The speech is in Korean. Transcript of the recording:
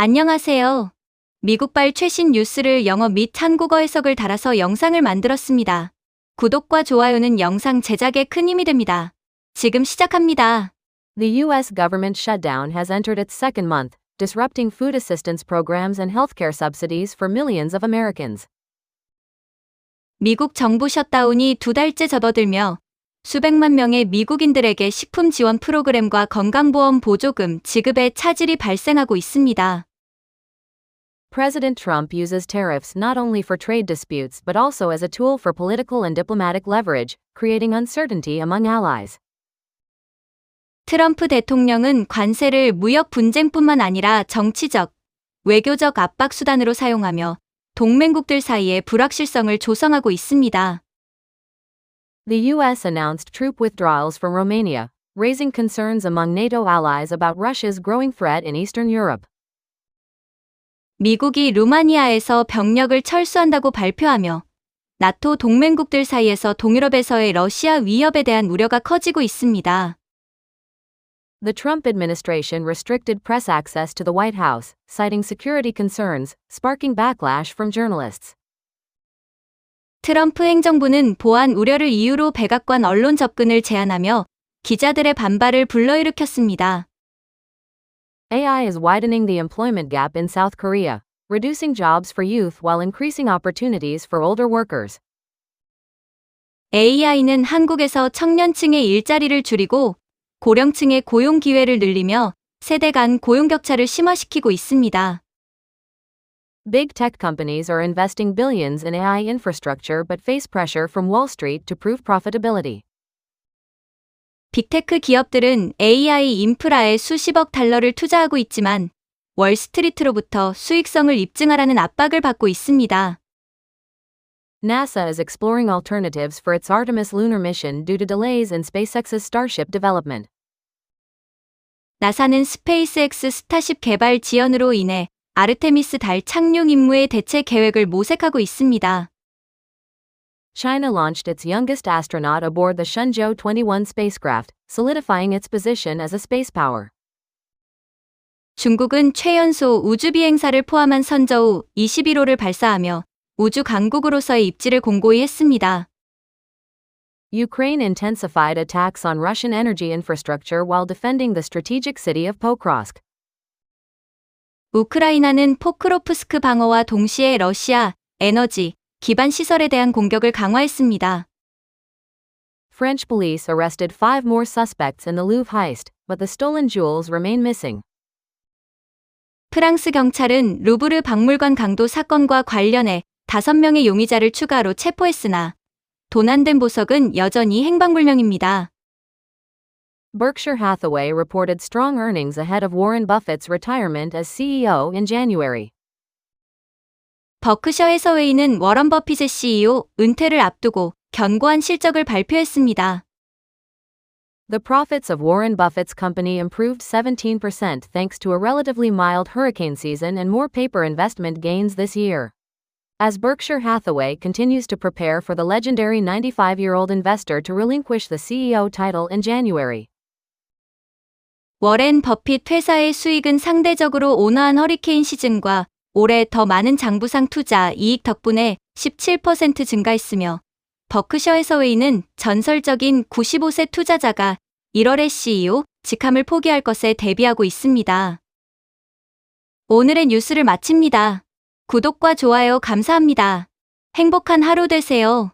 안녕하세요. 미국발 최신 뉴스를 영어 및 한국어 해석을 달아서 영상을 만들었습니다. 구독과 좋아요는 영상 제작에 큰 힘이 됩니다. 지금 시작합니다. The U.S. government shutdown has entered its second month, disrupting food assistance programs and healthcare subsidies for millions of Americans. 미국 정부 셧다운이 두 달째 접어들며 수백만 명의 미국인들에게 식품 지원 프로그램과 건강보험 보조금 지급에 차질이 발생하고 있습니다. President Trump uses tariffs not only for trade disputes but also as a tool for political and diplomatic leverage, creating uncertainty among allies. 트럼프 대통령은 관세를 무역 분쟁뿐만 아니라 정치적, 외교적 압박 수단으로 사용하며 동맹국들 사이에 불확실성을 조성하고 있습니다. The U.S. announced troop withdrawals from Romania, raising concerns among NATO allies about Russia's growing threat in Eastern Europe. 미국이 루마니아에서 병력을 철수한다고 발표하며 나토 동맹국들 사이에서 동유럽에서의 러시아 위협에 대한 우려가 커지고 있습니다. The Trump administration restricted press access to the White House, citing security concerns, sparking backlash from journalists. 트럼프 행정부는 보안 우려를 이유로 백악관 언론 접근을 제한하며 기자들의 반발을 불러일으켰습니다. AI is widening the employment gap in South Korea, reducing jobs for youth while increasing opportunities for older workers. AI는 한국에서 청년층의 일자리를 줄이고 고령층의 고용 기회를 늘리며 세대 간 고용 격차를 심화시키고 있습니다. Big tech companies are investing billions in AI infrastructure but face pressure from Wall Street to prove profitability. 빅테크 기업들은 AI 인프라에 수십억 달러를 투자하고 있지만 월스트리트로부터 수익성을 입증하라는 압박을 받고 있습니다. NASA is exploring alternatives for its Artemis lunar mission due to delays in SpaceX's Starship development. 나사는 스페이스X 스타쉽 개발 지연으로 인해 아르테미스 달 착륙 임무의 대체 계획을 모색하고 있습니다. China launched its youngest astronaut aboard the Shenzhou 21 spacecraft, solidifying its position as a space power. 중국은 최연소 우주 비행사를 포함한 선저우 21호를 발사하며 우주 강국으로서의 입지를 공고히 했습니다. Ukraine intensified attacks on Russian energy infrastructure while defending the strategic city of Pokrovsk. 우크라이나는 포크로프스크 방어와 동시에 러시아 에너지 기반 시설에 대한 공격을 강화했습니다. French police arrested five more suspects in the Louvre heist, but the stolen jewels remain missing. 프랑스 경찰은 루브르 박물관 강도 사건과 관련해 5명의 용의자를 추가로 체포했으나 도난된 보석은 여전히 행방불명입니다. Berkshire Hathaway reported strong earnings ahead of Warren Buffett's retirement as CEO in January. 버크셔 해서웨이는 워런 버핏의 CEO 은퇴를 앞두고 견고한 실적을 발표했습니다. The profits of Warren Buffett's company improved 17% thanks to a relatively mild hurricane season and more paper investment gains this year. As Berkshire Hathaway continues to prepare for the legendary 95 year old investor to relinquish the CEO title in January. 워렌 버핏 회사의 수익은 상대적으로 온화한 허리케인 시즌과 올해 더 많은 장부상 투자 이익 덕분에 17% 증가했으며 버크셔 해서웨이는 전설적인 95세 투자자가 1월에 CEO 직함을 포기할 것에 대비하고 있습니다. 오늘의 뉴스를 마칩니다. 구독과 좋아요 감사합니다. 행복한 하루 되세요.